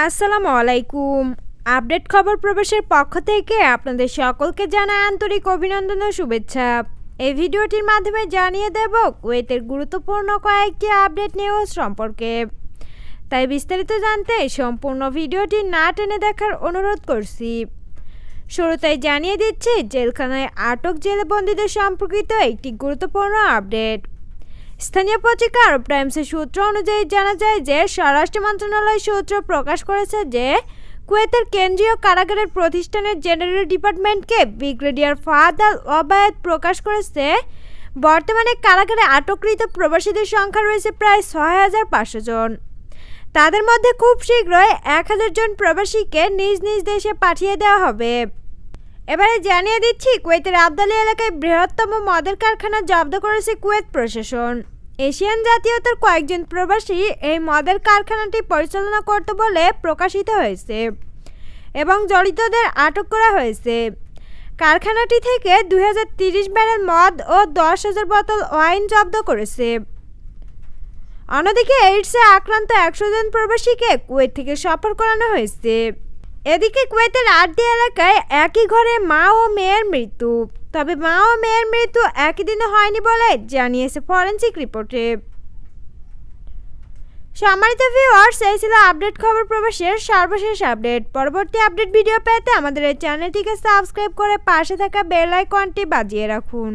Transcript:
আসসালামু আলাইকুম। আপডেট খবর প্রবেশের পক্ষ থেকে আপনাদের সকলকে জানায় আন্তরিক অভিনন্দন ও শুভেচ্ছা। এই ভিডিওটির মাধ্যমে জানিয়ে দেব কুয়েতের গুরুত্বপূর্ণ কয়েকটি আপডেট নিউজ সম্পর্কে। তাই বিস্তারিত জানতে সম্পূর্ণ ভিডিওটি না টেনে দেখার অনুরোধ করছি। শুরুতেই জানিয়ে দিচ্ছি, জেলখানায় আটক জেলবন্দীদের সম্পর্কিত একটি গুরুত্বপূর্ণ আপডেট। স্থানীয় পত্রিকা আরব টাইমসের সূত্র অনুযায়ী জানা যায় যে স্বরাষ্ট্র মন্ত্রণালয় সূত্র প্রকাশ করেছে যে কুয়েতের কেন্দ্রীয় কারাগারের প্রতিষ্ঠানের জেনারেল ডিপার্টমেন্টকে ব্রিগেডিয়ার ফাহাদ আল ওবায়দ প্রকাশ করেছে, বর্তমানে কারাগারে আটককৃত প্রবাসীদের সংখ্যা রয়েছে প্রায় ছয় হাজার পাঁচশো জন। তাদের মধ্যে খুব শীঘ্রই এক হাজার জন প্রবাসীকে নিজ নিজ দেশে পাঠিয়ে দেওয়া হবে। এবারে জানিয়ে দিচ্ছি, কুয়েতের আবদালি এলাকায় বৃহত্তম মদের কারখানা জব্দ করেছে কুয়েত প্রশাসন। এশিয়ান জাতীয়তার কয়েকজন প্রবাসী এই মদের কারখানাটি পরিচালনা করত বলে প্রকাশিত হয়েছে এবং জড়িতদের আটক করা হয়েছে। কারখানাটি থেকে দুই ব্যারেল মদ ও দশ হাজার বোতল ওয়াইন জব্দ করেছে। অন্যদিকে এইডসে আক্রান্ত একশো জন প্রবাসীকে কুয়েত থেকে সফর করানো হয়েছে। এদিকে কুয়েতের আড্ডি এলাকায় একই ঘরে মা ও মেয়ের মৃত্যু। তবে মা ও মেয়ের মৃত্যু একই দিনে হয়নি বলে জানিয়েছে ফরেন্সিক রিপোর্টে। সম্মানিত ভিউয়ার্স এই ছিল আপডেট খবর প্রবেশের সর্বশেষ আপডেট। পরবর্তী আপডেট ভিডিও পেতে আমাদের এই চ্যানেলটিকে সাবস্ক্রাইব করে পাশে থাকা বেল আইকনটি বাজিয়ে রাখুন।